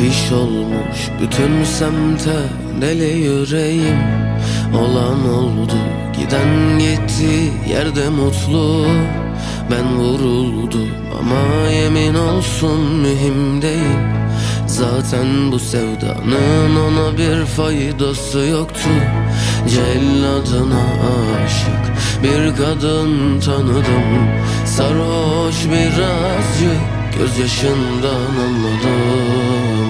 Afiş olmuş bütün semte deli yüreğim. Olan oldu giden gitti yerde mutlu. Ben vuruldum ama yemin olsun mühim değil. Zaten bu sevdanın ona bir faydası yoktu. Celladına aşık bir kadın tanıdım. Sarhoş birazcık gözyaşından anladım